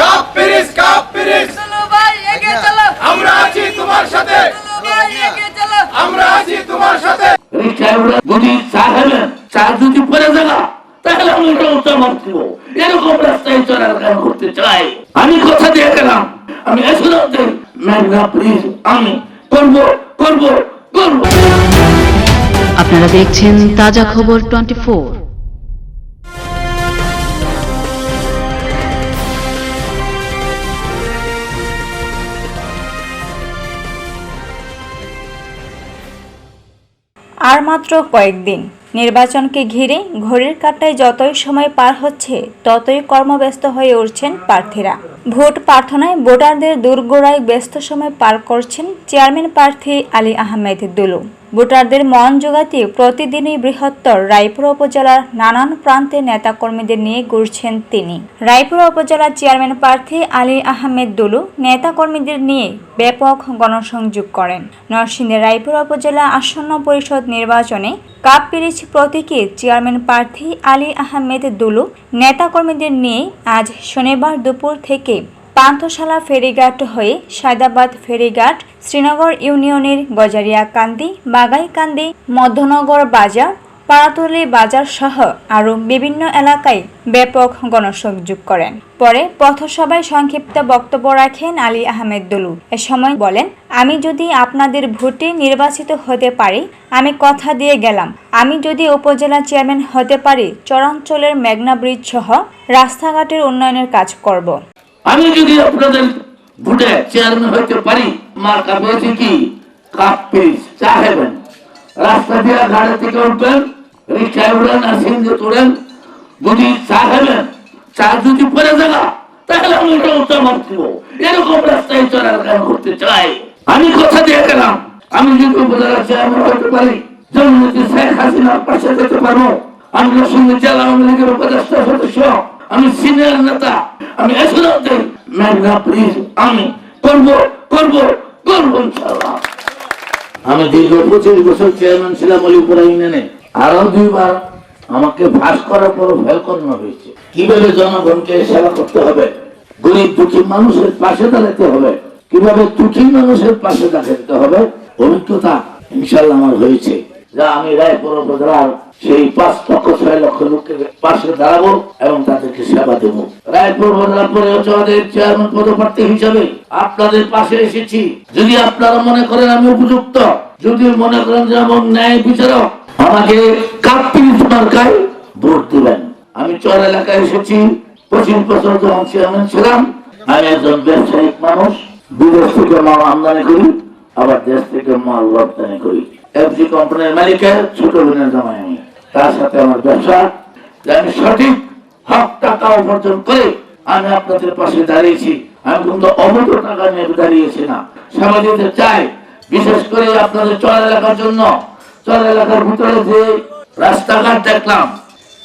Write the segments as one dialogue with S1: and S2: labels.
S1: Cup পিরিস cup পিরিস
S2: চলো ভাই এগিয়ে চলো।
S1: আমরা আছি তোমার সাথে।
S2: চলো ভাই এগিয়ে চলো।
S1: আমরা আছি তোমার সাথে।
S3: উঠে যদি চা থাকা তাহলে আমি এরকম রাস্তায় চলাফেরা করতে চাই। আমি কথা দিয়ে গেলাম। আমি এসে মেঘনা প্লিজ আমি করব করব করব।
S4: আপনারা দেখছেন তাজা খবর টোয়েন্টি ফোর।
S5: আর মাত্র কয়েকদিন। নির্বাচনকে ঘিরে ঘড়ির কাঁটায় যতই সময় পার হচ্ছে, ততই কর্মব্যস্ত হয়ে উঠছেন প্রার্থীরা। ভোট প্রার্থনায় ভোটারদের দূরগোড়ায় ব্যস্ত সময় পার করছেন চেয়ারম্যান প্রার্থী আলী আহমেদ দুলু। ভোটারদের মন জোগাতে প্রতিদিনই বৃহত্তর রায়পুর উপজেলার নানান প্রান্তে নেতাকর্মীদের নিয়ে ঘুরছেন তিনি। রায়পুর উপজেলার চেয়ারম্যান প্রার্থী আলী আহমেদ দুলু নেতাকর্মীদের নিয়ে ব্যাপক গণসংযোগ করেন। নরসিংদীর রায়পুর উপজেলা আসন্ন পরিষদ নির্বাচনে কাপ পিরিচ প্রতীকে চেয়ারম্যান প্রার্থী আলী আহমেদ দুলু নেতাকর্মীদের নিয়ে আজ শনিবার দুপুর থেকে পান্থশালা ফেরিঘাট হয়ে সায়দাবাদ ফেরিঘাট, শ্রীনগর ইউনিয়নের গজারিয়াকান্দি বাগাইকান্দি মধ্যনগর বাজার, পাড়াতলি বাজার সহ আরও বিভিন্ন এলাকায় ব্যাপক গণসংযোগ করেন। পরে পথসভায় সংক্ষিপ্ত বক্তব্য রাখেন আলী আহমেদ দুলু। এ সময় বলেন, আমি যদি আপনাদের ভোটে নির্বাচিত হতে পারি, আমি কথা দিয়ে গেলাম। আমি যদি উপজেলা চেয়ারম্যান হতে পারি, চরাঞ্চলের মেঘনা ব্রিজ সহ রাস্তাঘাটের উন্নয়নের কাজ করব।
S3: আমি যদি আপনাদের ভোটে চেয়ারম্যান হইতে পারি, মার কাছে কি? কাপ পিস চা খাবেন রাস্তা দিয়ে গাড়ি থেকে উঠবেন, রিক্সায় উঠেন আর যদি চা চা যদি পরে থাকা তাহলে আমি এটা দিব। এরকম রাস্তায় চলাফেরা করতে চাই। আমি কথা দিয়ে গেলাম। আমি যদি উপজেলা চেয়ারম্যান হতে পারি জননীতি শেখ হাসিনার পাশে যেতে পারব। আমি সঙ্গে জেলা আওয়ামী লীগের উপদেষ্টা সদস্য। আমি সিনিয়র নেতা, আমি এসে মেঘনা প্লিজ, আমি করব করব করব ইনশাআল্লাহ। আমি দীর্ঘ পঁচিশ বছর চেয়ারম্যান ছিলাম অলিপুরা ইউনিয়নে। আরও দুইবার আমাকে ফাঁস করার পর ফেল করানো হয়েছে। কীভাবে জনগণকে সেবা করতে হবে? গরিব দুঃখী মানুষের পাশে দাঁড়াতে হবে। কীভাবে দুঃখী মানুষের পাশে দাঁড়াতে হবে? অভিজ্ঞতা ইনশাল্লাহ আমার হয়েছে। যা আমি রায়পুর উপজেলার সেই পাঁচ লক্ষ, ছয় লক্ষ লোকের পাশে দাঁড়াবো এবং তাদেরকে সেবা দেব। রায়পুর পরিষদের চেয়ারম্যান পদপ্রার্থী হিসাবে আপনাদের পাশে এসেছি। যদি আপনারা মনে করেন আমি উপযুক্ত, যদি মনে করেন যে আমার ন্যায় বিচারক আমাকে কাপ্পি মার্কায় ভোট দিবেন। আমি চর এলাকায় এসেছি, পঁচিশ বছর যখন চেয়ারম্যান ছিলাম, আমি একজন ব্যবসায়িক মানুষ, বিদেশ থেকে মাল আমদানি করি, আবার দেশ থেকে মাল রপ্তানি করি। এফজি কোম্পানির মালিকের ছোট বোনের জামাই আমি। তার সাথে আমার ব্যবসা। যে আমি সঠিক হক টাকা উপার্জন করে আমি আপনাদের পাশে দাঁড়িয়েছি। আমি কিন্তু অবৈধ টাকা নিয়ে দাঁড়িয়েছি না। দিতে চাই বিশেষ করে আপনাদের চর এলাকার জন্য। চর এলাকার ভিতরে যে রাস্তাঘাট দেখলাম,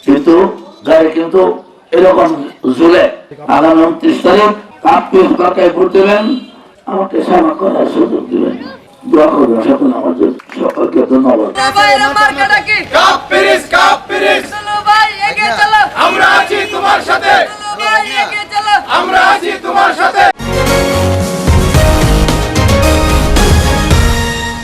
S3: কিন্তু গাড়ি কিন্তু এরকম ঝুলে। আগামী উনত্রিশ তারিখ কাপকে কাকায় ভোট দেবেন। আমাকে সেবা করার সুযোগ দেবেন। দোয়া করবেন, সকল আমার জন্য। সকলকে ধন্যবাদ